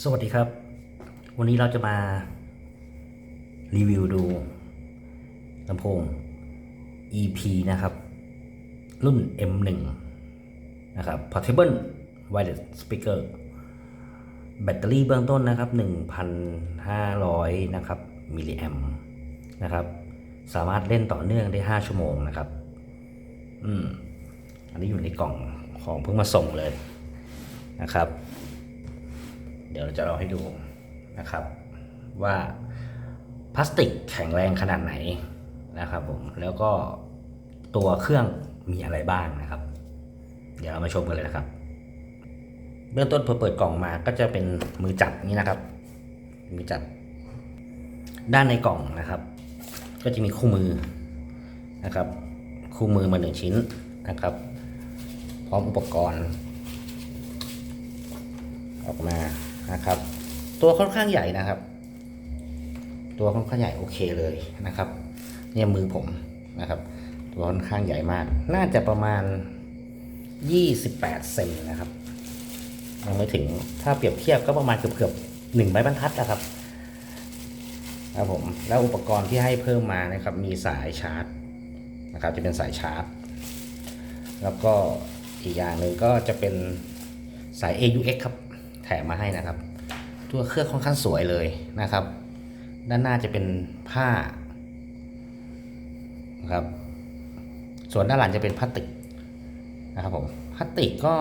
สวัสดีครับ วันนี้เราจะมารีวิวดูลำโพง EP นะครับ รุ่น M1 นะครับ Portable Wireless Speaker แบตเตอรี่เบื้องต้นนะครับ 1,500 นะครับ มิลลิแอมนะครับ สามารถเล่นต่อเนื่องได้ 5 ชั่วโมงนะครับ อืม อันนี้อยู่ในกล่องของเพิ่งมาส่งเลยนะครับ เดี๋ยวเราจะเอาให้ดูนะครับ ว่าพลาสติกแข็งแรงขนาดไหนนะครับผมแล้วก็ตัวเครื่องมีอะไรบ้างนะครับ เดี๋ยวเรามาชมกันเลยนะครับ เบื้องต้นพอเปิดกล่องมาก็จะเป็นมือจับนี้นะครับ มือจับ ด้านในกล่องนะครับ ก็จะมีคู่มือนะครับ คู่มือมาหนึ่งชิ้นนะครับ พร้อมอุปกรณ์ ออกมา นะครับ ตัวค่อนข้างใหญ่นะครับ ตัวค่อนข้างใหญ่โอเคเลยนะครับ เนี่ยมือผมนะครับ ตัวค่อนข้างใหญ่มาก น่าจะประมาณ 28เซนนะครับยังไม่ถึงถ้าเปรียบเทียบก็ประมาณเกือบเกือบๆหนึ่งไม้บรรทัดนะครับครับผมแล้วอุปกรณ์ที่ให้เพิ่มมานะครับ มีสายชาร์จนะครับ จะเป็นสายชาร์จ แล้วก็อีกอย่างหนึ่งก็จะเป็นสาย AUX ครับ แถมมาให้นะครับ ตัวเครื่องค่อนข้างสวยเลยนะครับ ด้านหน้าจะเป็นผ้านะครับส่วนด้านหลังจะเป็นพลาสติกนะครับผมพลาสติกก็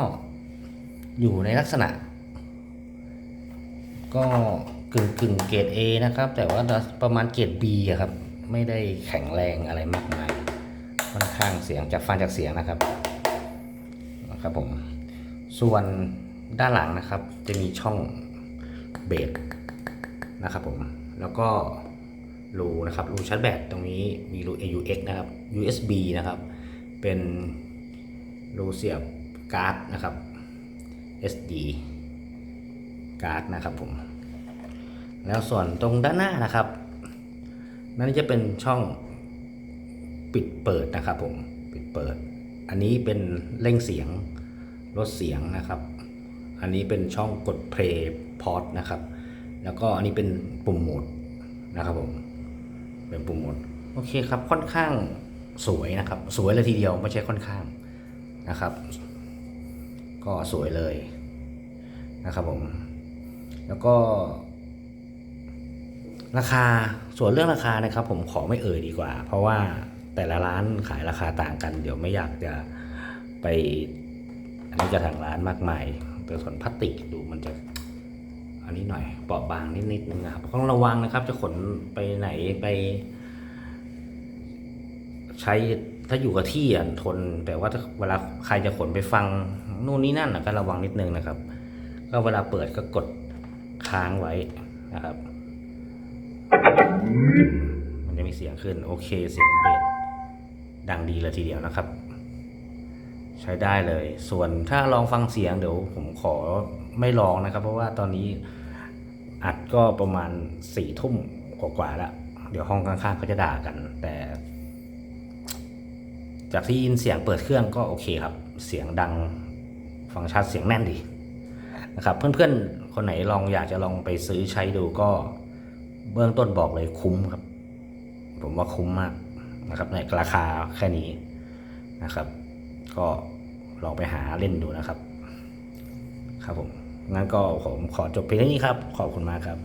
อยู่ในลักษณะ ก็กึ่งกึ่งเกรด A นะครับ แต่ว่าประมาณเกรด B อะครับ ไม่ได้แข็งแรงอะไรมากมายค่อนข้างเสียงจากฟังจากเสียงนะครับนะครับผมส่วน ด้านหลังนะครับ จะมีช่องเบสนะครับผมแล้วก็รูนะครับรูชาร์จแบตตรงนี้มีรู AUX นะครับ USB นะครับ เป็นรูเสียบการ์ดนะครับ SD การ์ดนะครับผม แล้วส่วนตรงด้านหน้านะครับ นั่นจะเป็นช่องปิดเปิดนะครับผม ปิดเปิด อันนี้เป็นเร่งเสียงลดเสียงนะครับ อันนี้เป็นช่องกด play pause นะครับ แล้วก็อันนี้เป็นปุ่มโหมดนะครับผม เป็นปุ่มโหมด โอเคครับ ค่อนข้างสวยนะครับ สวยเลยทีเดียวไม่ใช่ค่อนข้างนะครับ ก็สวยเลยนะครับผม แล้วก็ ราคา ส่วนเรื่องราคานะครับ ผมขอไม่เอ่ยดีกว่า เพราะว่าแต่ละร้านขายราคาต่างกัน เดี๋ยวไม่อยากจะไปอันนี้จะทางร้านมากมาย แต่ส่วนพลาสติกดูมันจะอันนี้หน่อยเปราะบางนิดๆนึงนะครับต้องระวังนะครับ จะขนไปไหนไป ใช้ถ้าอยู่กับที่อะทน แต่ว่าถ้าเวลาใครจะขนไปฟังนู่นนี่นั่นนะก็ระวังนิดนึงนะครับ ก็เวลาเปิดก็กดค้างไว้นะครับ มันจะมีเสียงขึ้น โอเคเสียงเบสดังดีเลยทีเดียวนะครับ ใช้ได้เลย ส่วนถ้าลองฟังเสียงเดี๋ยวผมขอไม่ลองนะครับ เพราะว่าตอนนี้อัดก็ประมาณสี่ทุ่มกว่าๆแล้วเดี๋ยวห้องข้างๆเขาจะด่ากัน แต่ จากที่ยินเสียงเปิดเครื่องก็โอเคครับ เสียงดังฟังชัดเสียงแน่นดีนะครับ เพื่อนๆ คนไหนลองอยากจะลองไปซื้อใช้ดูก็เบื้องต้นบอกเลยคุ้มครับ ผมว่าคุ้มมากนะครับในราคาแค่นี้นะครับ ก็ ลองไปหาเล่นดูนะครับ ครับผมงั้นก็ผมขอจบเพียงเท่านี้ครับ ขอบคุณมากครับ